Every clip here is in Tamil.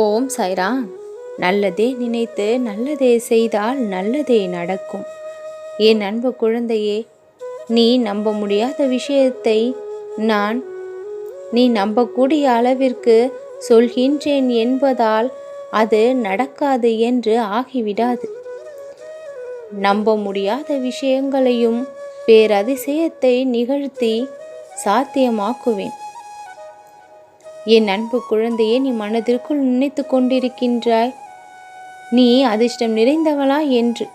ஓம் சைராம். நல்லதே நினைத்து நல்லதே செய்தால் நல்லதே நடக்கும். என் அன்பு குழந்தையே நீ நம்ப முடியாத விஷயத்தை நான் நீ நம்பக்கூடிய அளவிற்கு சொல்கின்றேன் என்பதால் அது நடக்காது என்று ஆகிவிடாது. நம்ப முடியாத விஷயங்களையும் பேரதிசயத்தை நிகழ்த்தி சாத்தியமாக்குவேன். என் அன்பு குழந்தையே நீ மனதிற்குள் நினைத்து கொண்டிருக்கின்றாய். நீ அதிர்ஷ்டம் நிறைந்தவளா என்று.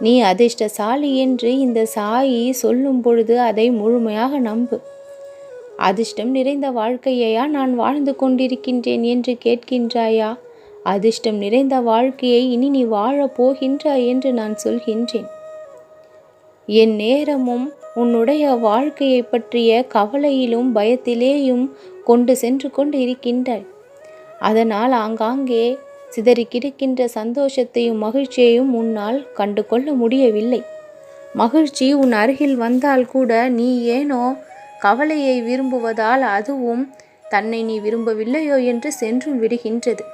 நீ அதிர்ஷ்டசாலி என்று இந்த சாயி சொல்லும் பொழுது அதை முழுமையாக நம்பு. அதிர்ஷ்டம் நிறைந்த வாழ்க்கையையா நான் வாழ்ந்து கொண்டிருக்கின்றேன் என்று கேட்கின்றாயா? அதிர்ஷ்டம் நிறைந்த வாழ்க்கையை இனி நீ வாழப் போகின்றாய் என்று நான் சொல்கின்றேன். என் நேரமும் உன்னுடைய வாழ்க்கையை பற்றிய கவலையிலும் பயத்திலேயும் கொண்டு சென்று கொண்டு இருக்கின்றாய் அதனால் ஆங்காங்கே சிதறி கிடக்கின்ற சந்தோஷத்தையும் மகிழ்ச்சியையும் உன்னால் கண்டு கொள்ள முடியவில்லை. மகிழ்ச்சி உன் அருகில் வந்தால் கூட நீ ஏனோ கவலையை விரும்புவதால் அதுவும் தன்னை நீ விரும்பவில்லையோ என்று சென்றும் விடுகின்றது.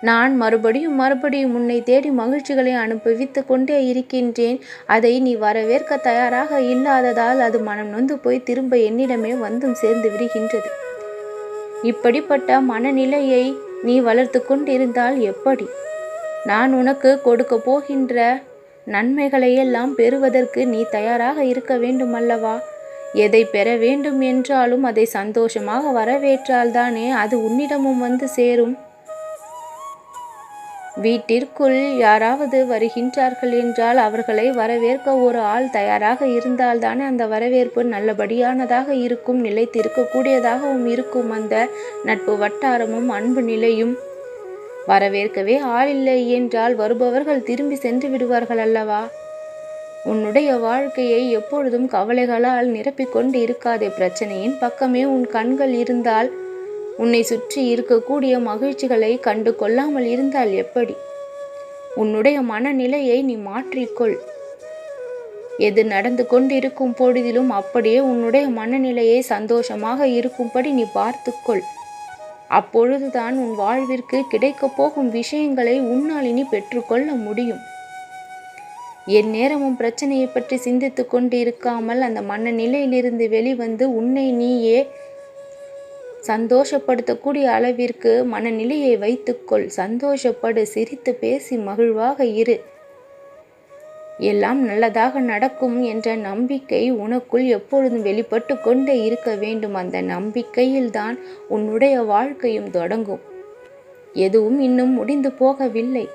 நான் மறுபடியும் மறுபடியும் உன்னை தேடி மகிழ்ச்சிகளை அனுபவித்து கொண்டே இருக்கின்றேன். அதை நீ வரவேற்க தயாராக இல்லாததால் அது மனம் நொந்து போய் திரும்ப என்னிடமே வந்தும் சேர்ந்து விடுகின்றது. இப்படிப்பட்ட மனநிலையை நீ வளர்த்து கொண்டிருந்தால் எப்படி? நான் உனக்கு கொடுக்க போகின்ற நன்மைகளையெல்லாம் பெறுவதற்கு நீ தயாராக இருக்க வேண்டும் அல்லவா எதை பெற வேண்டும் என்றாலும் அதை சந்தோஷமாக வரவேற்றால்தானே அது உன்னிடமும் வந்து சேரும். வீட்டிற்குள் யாராவது வருகின்றார்கள் என்றால் அவர்களை வரவேற்க ஒரு ஆள் தயாராக இருந்தால்தானே அந்த வரவேற்பு நல்லபடியானதாக இருக்கும் நிலைத்திருக்கக்கூடியதாகவும் இருக்கும். அந்த நட்பு வட்டாரமும் அன்பு நிலையும் வரவேற்கவே ஆள் இல்லை என்றால் வருபவர்கள் திரும்பி சென்று விடுவார்கள் அல்லவா? உன்னுடைய வாழ்க்கையை எப்பொழுதும் கவலைகளால் நிரப்பிக்கொண்டு இருக்காதே. பிரச்சனையின் பக்கமே உன் கண்கள் இருந்தால் உன்னை சுற்றி இருக்கக்கூடிய மகிழ்ச்சிகளை கண்டு கொள்ளாமல் இருந்தால் எப்படி? உன்னுடைய மனநிலையை நீ மாற்றிக்கொள். எது நடந்து கொண்டிருக்கும் பொழுதிலும் அப்படியே உன்னுடைய மனநிலையை சந்தோஷமாக இருக்கும்படி நீ பார்த்துக்கொள். அப்பொழுதுதான் உன் வாழ்விற்கு கிடைக்கப் போகும் விஷயங்களை உன்னால் இனி பெற்றுக்கொள்ள முடியும். என் நேரமும் பிரச்சனையை பற்றி சிந்தித்து கொண்டு இருக்காமல் அந்த மனநிலையிலிருந்து வெளிவந்து உன்னை நீயே சந்தோஷப்படுத்தக்கூடிய அளவிற்கு மனநிலையை வைத்துக்கொள். சந்தோஷப்படு சிரித்து பேசி மகிழ்வாக இரு. எல்லாம் நல்லதாக நடக்கும் என்ற நம்பிக்கை உனக்குள் எப்பொழுதும் வெளிப்பட்டு கொண்டே இருக்க வேண்டும். அந்த நம்பிக்கையில்தான் உன்னுடைய வாழ்க்கையும் தொடங்கும். எதுவும் இன்னும் முடிந்து போகவில்லை.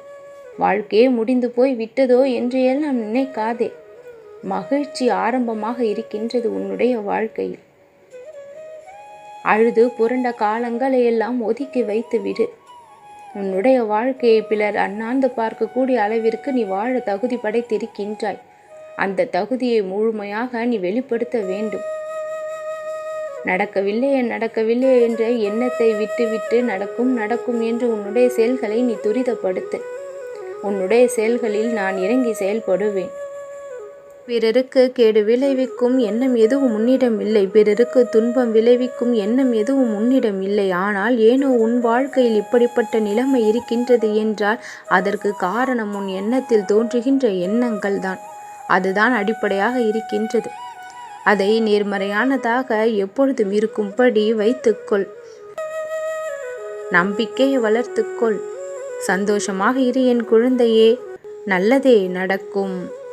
வாழ்க்கையே முடிந்து போய் விட்டதோ என்று எல்லாம் நினைக்காதே. மகிழ்ச்சி ஆரம்பமாக இருக்கின்றது உன்னுடைய வாழ்க்கையில். அழுது புரண்ட காலங்களை எல்லாம் ஒதுக்கி வைத்து விடு. உன்னுடைய வாழ்க்கையை பிறர் அண்ணாந்து பார்க்கக்கூடிய அளவிற்கு நீ வாழ தகுதி படைத்திருக்கின்றாய். அந்த தகுதியை முழுமையாக நீ வெளிப்படுத்த வேண்டும். நடக்கவில்லை நடக்கவில்லை என்ற எண்ணத்தை விட்டுவிட்டு நடக்கும் நடக்கும் என்று உன்னுடைய செயல்களை நீ துரிதப்படுத்து. உன்னுடைய செயல்களில் நான் இறங்கி செயல்படுவேன். பிறருக்கு கேடு விளைவிக்கும் எண்ணம் எதுவும் உன்னிடம் இல்லை. பிறருக்கு துன்பம் விளைவிக்கும் எண்ணம் எதுவும் உன்னிடம் இல்லை. ஆனால் ஏனோ உன் வாழ்க்கையில் இப்படிப்பட்ட நிலைமை இருக்கின்றது என்றால் அதற்கு காரணம் உன் எண்ணத்தில் தோன்றுகின்ற எண்ணங்கள் தான். அதுதான் அடிப்படையாக இருக்கின்றது. அதை நேர்மறையானதாக எப்பொழுதும் இருக்கும்படி வைத்துக்கொள். நம்பிக்கையை வளர்த்துக்கொள். சந்தோஷமாக இரு என் குழந்தையே. நல்லதே நடக்கும்.